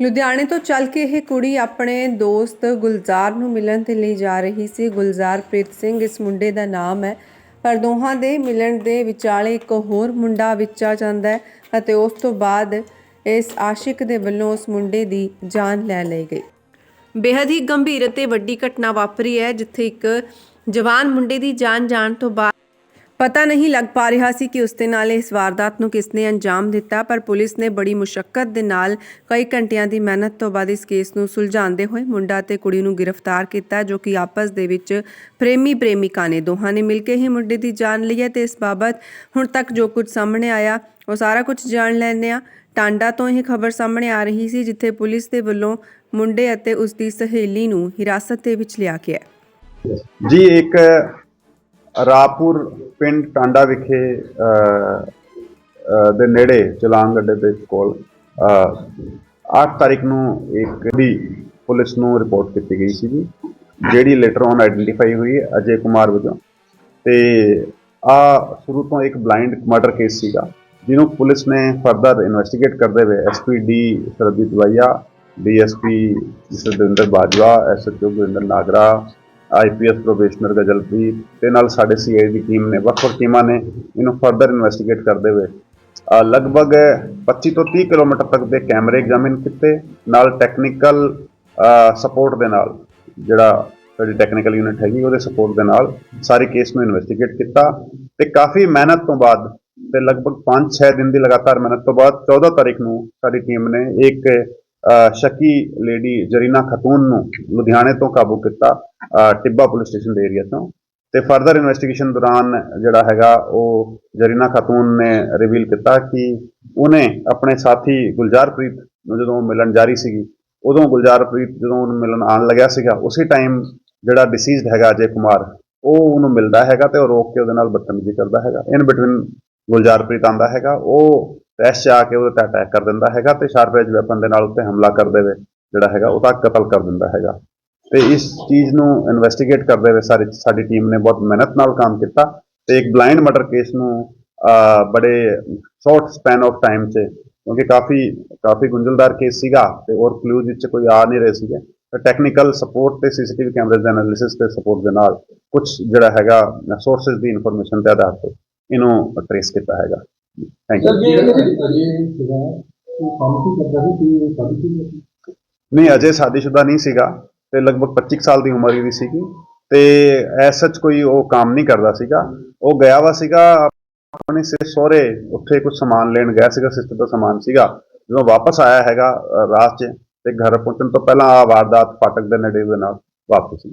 ਲੁਧਿਆਣੇ ਤੋਂ ਚੱਲ ਕੇ ਇਹ ਕੁੜੀ ਆਪਣੇ ਦੋਸਤ ਗੁਲਜ਼ਾਰ ਨੂੰ ਮਿਲਣ ਦੇ ਲਈ ਜਾ ਰਹੀ ਸੀ। ਗੁਲਜ਼ਾਰ ਪ੍ਰੀਤ ਸਿੰਘ ਇਸ ਮੁੰਡੇ ਦਾ ਨਾਮ ਹੈ, ਪਰ ਦੋਹਾਂ ਦੇ ਮਿਲਣ ਦੇ ਵਿਚਾਲੇ ਇੱਕ ਹੋਰ ਮੁੰਡਾ ਵਿੱਚ ਆ ਜਾਂਦਾ ਹੈ ਅਤੇ ਉਸ ਤੋਂ ਬਾਅਦ ਇਸ ਆਸ਼ਿਕ ਦੇ ਵੱਲੋਂ ਉਸ ਮੁੰਡੇ ਦੀ ਜਾਨ ਲੈ ਲਈ ਗਈ। ਬੇहद ਹੀ ਗੰਭੀਰ ਅਤੇ ਵੱਡੀ ਘਟਨਾ ਵਾਪਰੀ ਹੈ, ਜਿੱਥੇ ਇੱਕ ਜਵਾਨ ਮੁੰਡੇ ਦੀ ਜਾਨ ਜਾਣ ਤੋਂ ਬਾਅਦ ਪਤਾ ਨਹੀਂ ਲੱਗ ਪਾ ਰਿਹਾ ਸੀ ਕਿ ਉਸ ਦੇ ਨਾਲ ਇਸ ਵਾਰਦਾਤ ਨੂੰ ਕਿਸ ਨੇ ਅੰਜਾਮ ਦਿੱਤਾ, ਪਰ ਪੁਲਿਸ ਨੇ ਬੜੀ ਮੁਸ਼ਕਲ ਦੇ ਨਾਲ ਕਈ ਘੰਟਿਆਂ ਦੀ ਮਿਹਨਤ ਤੋਂ ਬਾਅਦ ਇਸ ਕੇਸ ਨੂੰ ਸੁਲਝਾਉਂਦੇ ਹੋਏ ਮੁੰਡਾ ਤੇ ਕੁੜੀ ਨੂੰ ਗ੍ਰਿਫਤਾਰ ਕੀਤਾ, ਜੋ ਕਿ ਆਪਸ ਦੇ ਵਿੱਚ ਪ੍ਰੇਮੀ ਪ੍ਰੇਮਿਕਾ ਨੇ ਦੋਹਾਂ ਨੇ ਮਿਲ ਕੇ ਹੀ ਮੁੰਡੇ ਦੀ ਜਾਨ ਲਈ ਹੈ ਤੇ ਇਸ ਬਾਬਤ ਹੁਣ ਤੱਕ ਜੋ ਕੁਝ ਸਾਹਮਣੇ ਆਇਆ, ਉਹ ਸਾਰਾ ਕੁਝ ਜਾਣ ਲੈਂਦੇ ਆ ਟਾਂਡਾ ਤੋਂ ਇਹ ਖਬਰ ਸਾਹਮਣੇ ਆ ਰਹੀ ਸੀ, ਜਿੱਥੇ ਪੁਲਿਸ ਦੇ ਵੱਲੋਂ ਮੁੰਡੇ ਅਤੇ ਉਸ ਦੀ ਸਹੇਲੀ ਨੂੰ ਹਿਰਾਸਤ ਦੇ ਵਿੱਚ ਲਿਆ ਗਿਆ ਜੀ, ਇੱਕ ਰਾਪੁਰ ਪਿੰਡ ਟਾਂਡਾ ਵਿਖੇ ਦੇ ਨੇੜੇ, ਚਲਾਨ ਗੱਡੇ ਦੇ ਕੋਲ 8 ਤਾਰੀਖ ਨੂੰ ਇੱਕ ਦੀ ਪੁਲਿਸ ਨੂੰ ਰਿਪੋਰਟ ਕੀਤੀ ਗਈ ਸੀ ਜਿਹੜੀ ਲੇਟਰ ਔਨ ਆਈਡੈਂਟੀਫਾਈ ਹੋਈ ਹੈ ਅਜੇ ਕੁਮਾਰ ਵਜੋਂ। ਤੇ ਆ ਸ਼ੁਰੂ ਤੋਂ ਇੱਕ ਬਲਾਈਂਡ ਮਰਡਰ ਕੇਸ ਸੀਗਾ, ਜਿਹਨੂੰ ਪੁਲਿਸ ਨੇ ਫਰਦਰ ਇਨਵੈਸਟੀਗੇਟ ਕਰਦੇ ਹੋਏ SP D Sarabjit via DSP Satinder Bajwa SHO Gurinder Nagra IPS probationer Gazalpreet ਤੇ ਨਾਲ ਸਾਡੇ ਸੀਆਈ ਦੀ ਟੀਮ ਨੇ, ਵੱਖ-ਵੱਖ ਟੀਮਾਂ ਨੇ ਇਹਨੂੰ ਫਰਦਰ ਇਨਵੈਸਟੀਗੇਟ ਕਰਦੇ ਹੋਏ। ਲਗਭਗ 25 ਤੋਂ 30 ਕਿਲੋਮੀਟਰ ਤੱਕ ਦੇ ਕੈਮਰੇ ਐਗਜ਼ਾਮਿਨ ਕੀਤੇ, ਨਾਲ ਟੈਕਨੀਕਲ ਸਪੋਰਟ ਦੇ ਨਾਲ, ਜਿਹੜਾ ਸਾਡੀ ਟੈਕਨੀਕਲ ਯੂਨਿਟ ਹੈਗੀ ਉਹਦੇ ਸਪੋਰਟ ਦੇ ਨਾਲ ਸਾਰੇ ਕੇਸ ਨੂੰ ਇਨਵੈਸਟੀਗੇਟ ਕੀਤਾ ਤੇ ਕਾਫੀ ਮਿਹਨਤ ਤੋਂ ਬਾਅਦ ਤੇ ਲਗਭਗ 5-6 ਦਿਨ ਦੀ ਲਗਾਤਾਰ ਮਿਹਨਤ ਤੋਂ ਬਾਅਦ 14 ਤਾਰੀਖ ਨੂੰ ਸਾਡੀ ਟੀਮ ਨੇ ਇੱਕ ਸ਼ੱਕੀ ਲੇਡੀ ਜਰੀਨਾ ਖਤੂਨ ਨੂੰ ਲੁਧਿਆਣੇ ਤੋਂ ਕਾਬੂ ਕੀਤਾ। ਟਿੱਬਾ ਪੁਲਿਸ ਸਟੇਸ਼ਨ ਦੇ ਏਰੀਆ ਤੋਂ। ਤੇ ਫਰਦਰ ਇਨਵੈਸਟੀਗੇਸ਼ਨ ਦੌਰਾਨ ਜਿਹੜਾ ਹੈਗਾ, ਉਹ ਜਰੀਨਾ ਖਾਤੂਨ ਨੇ ਰਿਵੀਲ ਕੀਤਾ ਕਿ ਉਹਨੇ ਆਪਣੇ ਸਾਥੀ ਗੁਲਜ਼ਾਰਪ੍ਰੀਤ ਨੂੰ ਜਦੋਂ ਮਿਲਣ ਜਾ ਰਹੀ ਸੀਗੀ, ਉਦੋਂ ਗੁਲਜ਼ਾਰਪ੍ਰੀਤ ਜਦੋਂ ਉਹਨੂੰ ਮਿਲਣ ਆਉਣ ਲੱਗਿਆ ਸੀਗਾ, ਉਸੇ ਟਾਈਮ ਜਿਹੜਾ ਡਿਸੀਜ਼ਡ ਹੈਗਾ ਅਜੇ ਕੁਮਾਰ, ਉਹ ਉਹਨੂੰ ਮਿਲਦਾ ਹੈਗਾ ਤੇ ਉਹ ਰੋਕ ਕੇ ਉਹਦੇ ਨਾਲ ਬਦਤਮੀਜ਼ੀ ਕਰਦਾ ਹੈਗਾ। ਇਨ ਬਿਟਵੀਨ ਗੁਲਜ਼ਾਰਪ੍ਰੀਤ ਆਂਦਾ ਹੈਗਾ, ਉਹ ਰੈਸ਼ 'ਚ ਆ ਕੇ ਉਹਦੇ ਤੇ ਅਟੈਕ ਕਰ ਦਿੰਦਾ ਹੈਗਾ ਤੇ ਸ਼ਾਰਪ ਐਜ ਵੈਪਨ ਦੇ ਨਾਲ ਉੱਤੇ ਹਮਲਾ ਕਰਦੇ ਹੋਏ ਜਿਹੜਾ ਹੈਗਾ ਉਹਦਾ ਕਤਲ ਕਰ ਦਿੰਦਾ ਹੈਗਾ। ਤੇ ਇਸ ਚੀਜ਼ ਨੂੰ ਇਨਵੈਸਟੀਗੇਟ ਕਰਦੇ ਹੋਏ ਸਾਰੀ ਸਾਡੀ ਟੀਮ ਨੇ ਬਹੁਤ ਮਿਹਨਤ ਨਾਲ ਕੰਮ ਕੀਤਾ ਤੇ ਇੱਕ ਬਲਾਈਂਡ ਮਰਡਰ ਕੇਸ ਨੂੰ ਬੜੇ ਸ਼ਾਰਟ ਸਪੈਨ ਆਫ ਟਾਈਮ 'ਚ ਕਿਉਂਕਿ ਕਾਫੀ ਕਾਫੀ ਗੁੰਝਲਦਾਰ ਕੇਸ ਸੀਗਾ ਤੇ ਔਰ ਕਲੂਜ਼ ਵਿੱਚ ਕੋਈ ਆ ਨਹੀਂ ਰਹੇ ਸੀਗੇ। ਤੇ ਟੈਕਨੀਕਲ ਸਪੋਰਟ ਤੇ ਸੀਸੀਟੀਵੀ ਕੈਮਰੇਜ਼ ਦੇ ਐਨਾਲਿਸਿਸ ਤੇ ਸਪੋਰਟ ਦੇ ਨਾਲ ਕੁਝ ਜਿਹੜਾ ਹੈਗਾ ਸੋਰਸਸ ਦੀ ਇਨਫੋਰਮੇਸ਼ਨ ਦੇ ਆਧਾਰ ਤੇ ਇਹਨੂੰ ਟ੍ਰੇਸ ਕੀਤਾ ਹੈਗਾ। ਥੈਂਕ ਯੂ ਨਹੀਂ ਅਜੇ ਸ਼ਾਦੀशुदा ਨਹੀਂ ਸੀਗਾ। ਤੇ ਲਗਭਗ 25 ਸਾਲ ਦੀ ਉਮਰ ਦੀ ਸੀਗੀ ਤੇ ਐਸ ਸੱਚ ਕੋਈ ਉਹ ਕੰਮ ਨਹੀਂ ਕਰਦਾ ਸੀਗਾ। ਉਹ ਗਿਆ ਵਾ ਸੀਗਾ ਆਪਣੇ ਸੇ ਸਹੁਰੇ ਉੱਥੇ ਕੁਝ ਸਮਾਨ ਲੈਣ ਗਿਆ ਸੀਗਾ ਸਿਸਟਰ ਦਾ ਸਮਾਨ ਸੀਗਾ। ਜਦੋਂ ਵਾਪਸ ਆਇਆ ਹੈਗਾ ਅ, ਰਾਤ 'ਚ ਤੇ ਘਰ ਪਹੁੰਚਣ ਤੋਂ ਪਹਿਲਾਂ ਆ ਵਾਰਦਾਤ ਫਾਟਕ ਦੇ ਨੇੜੇ ਦੇ ਨਾਲ ਵਾਪਸ। ਸੀ